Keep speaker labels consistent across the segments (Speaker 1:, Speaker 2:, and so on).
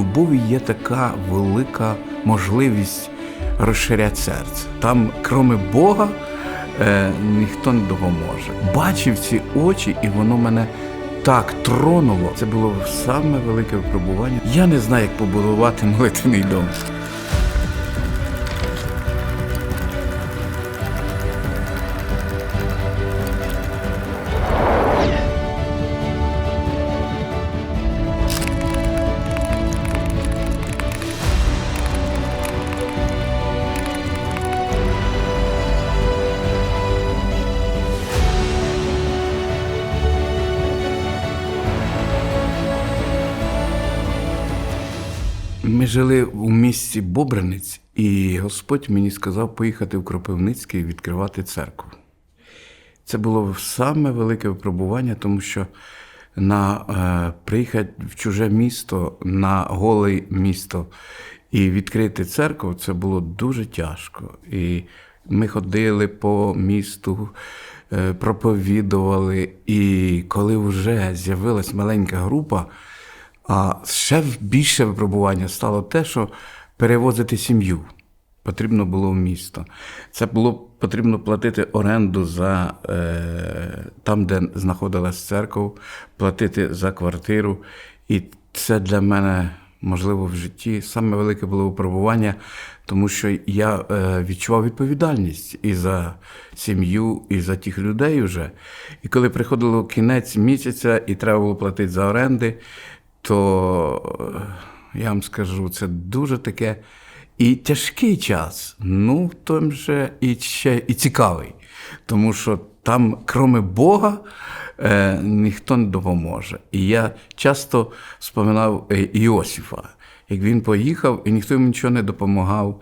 Speaker 1: любові є така велика можливість розширяти серце. Там, крім Бога, е, ніхто не допоможе. Бачив ці очі, і воно мене так тронуло. Це було саме велике випробування. Я не знаю, як побудувати молитвний дом. Ми жили у місті Бобринець, і Господь мені сказав поїхати в Кропивницький і відкривати церкву. Це було саме велике випробування, тому що на, е, приїхати в чуже місто, на голе місто і відкрити церкву це було дуже тяжко. І ми ходили по місту, е, проповідували. І коли вже з'явилась маленька група, а ще більше випробування стало те, що перевозити сім'ю потрібно було в місто. Це було потрібно платити оренду за е, там, де знаходилась церква, платити за квартиру. І це для мене, можливо, в житті саме велике було випробування, тому що я е, відчував відповідальність і за сім'ю, і за тих людей вже. І коли приходило кінець місяця і треба було платити за оренди, то е, я вам скажу, це дуже таке і тяжкий час, ну в же і ще і цікавий. Тому що там, крім Бога, е, ніхто не допоможе. І я часто споминав е, Іосифа, як він поїхав, і ніхто йому нічого не допомагав.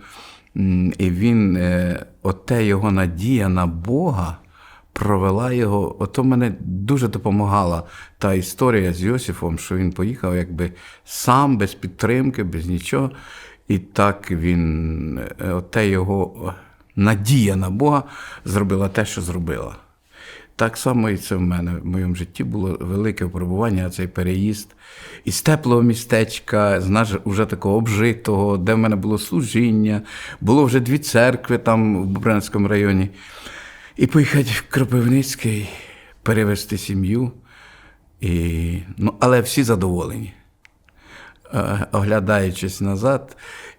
Speaker 1: І він, е, оте його надія на Бога провела його. Ото мене дуже допомагала та історія з Йосифом, що він поїхав якби сам, без підтримки, без нічого. І так він, е, оте його надія на Бога зробила те, що зробила. Так само і це в мене в моєму житті було велике випробування, цей переїзд із теплого містечка, з уже такого обжитого, де в мене було служіння, було вже дві церкви там в Бобринському районі. І поїхати в Кропивницький, перевести сім'ю. І, ну, але всі задоволені. Е, Оглядаючись назад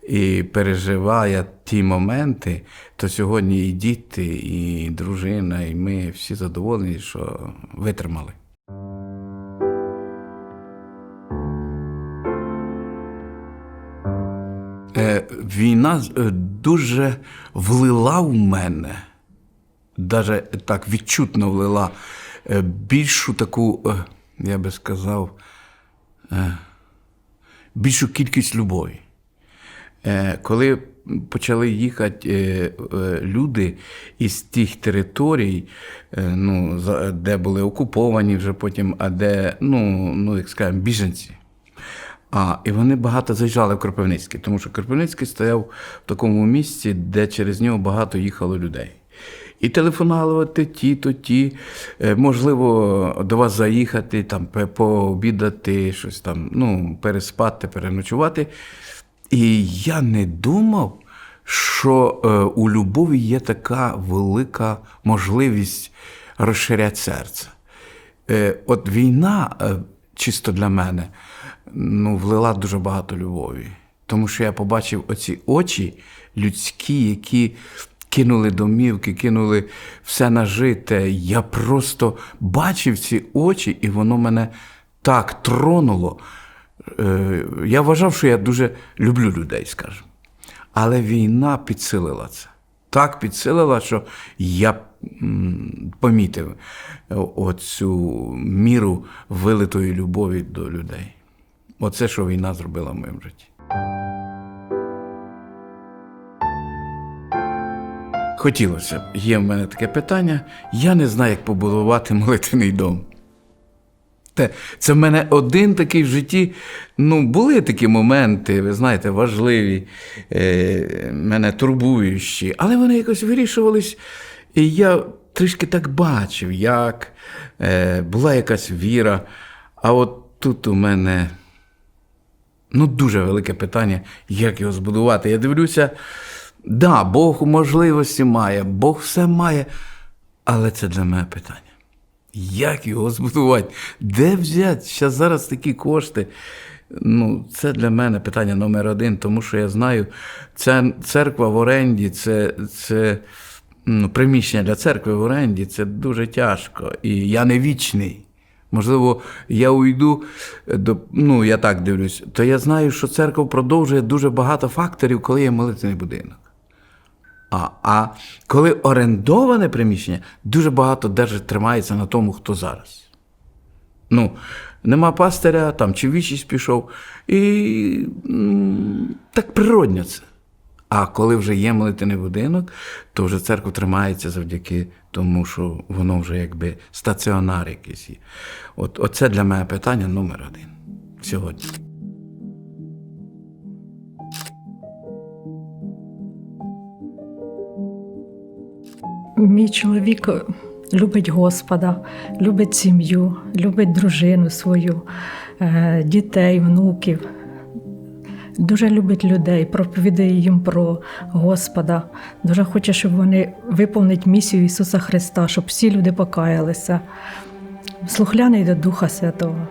Speaker 1: і переживає ті моменти, то сьогодні і діти, і дружина, і ми всі задоволені, що витримали. Е, Війна е, дуже влила в мене даже так відчутно влила е, більшу таку, е, я би сказав, е, більшу кількість любові. Коли почали їхати люди із тих територій, ну, де були окуповані вже потім, а де, ну, ну як скажемо, біженці. А, і вони багато заїжджали в Кропивницький, тому що Кропивницький стояв в такому місці, де через нього багато їхало людей. І телефонували ті, то ті, е, можливо, до вас заїхати, там, пообідати, щось там, ну, переспати, переночувати. І я не думав, що е, у любові є така велика можливість розширяти серце. Е, от війна, чисто для мене, ну, влила дуже багато любові. Тому що я побачив оці очі людські, які кинули домівки, кинули все нажите. Я просто бачив ці очі, і воно мене так тронуло. Е, Я вважав, що я дуже люблю людей, скажімо. Але війна підсилила це. Так підсилила, що я помітив е, оцю міру вилитої любові до людей. Оце, що війна зробила в моєму житті. Хотілося б, є в мене таке питання. Я не знаю, як побудувати молитвений дом. Те, це в мене один такий в житті. Ну, були такі моменти, ви знаєте, важливі, е, мене турбуючі, але вони якось вирішувались. І я трішки так бачив, як е, була якась віра. А от тут у мене Ну, дуже велике питання, як його збудувати. Я дивлюся, да, Бог можливості має, Бог все має. Але це для мене питання. Як його збудувати? Де взяти? Ще зараз такі кошти. Ну, це для мене питання номер один, тому що я знаю, це церква в оренді, це, це ну, приміщення для церкви в оренді, це дуже тяжко. І я не вічний. Можливо, я уйду до ну, я так дивлюсь, то я знаю, що церква продовжує дуже багато факторів, коли є молитвений будинок. А, а коли орендоване приміщення, дуже багато держить тримається на тому, хто зараз. Ну, нема пастиря, там чи вічість пішов. І так природньо це. А коли вже є молитвений будинок, то вже церква тримається завдяки тому, що воно вже якби стаціонар якийсь є. От, оце для мене питання номер один сьогодні.
Speaker 2: Мій чоловік любить Господа, любить сім'ю, любить дружину свою, е, дітей, внуків. Дуже любить людей, проповідує їм про Господа. Дуже хоче, щоб вони виповнять місію Ісуса Христа, щоб всі люди покаялися. Слухляний до Духа Святого.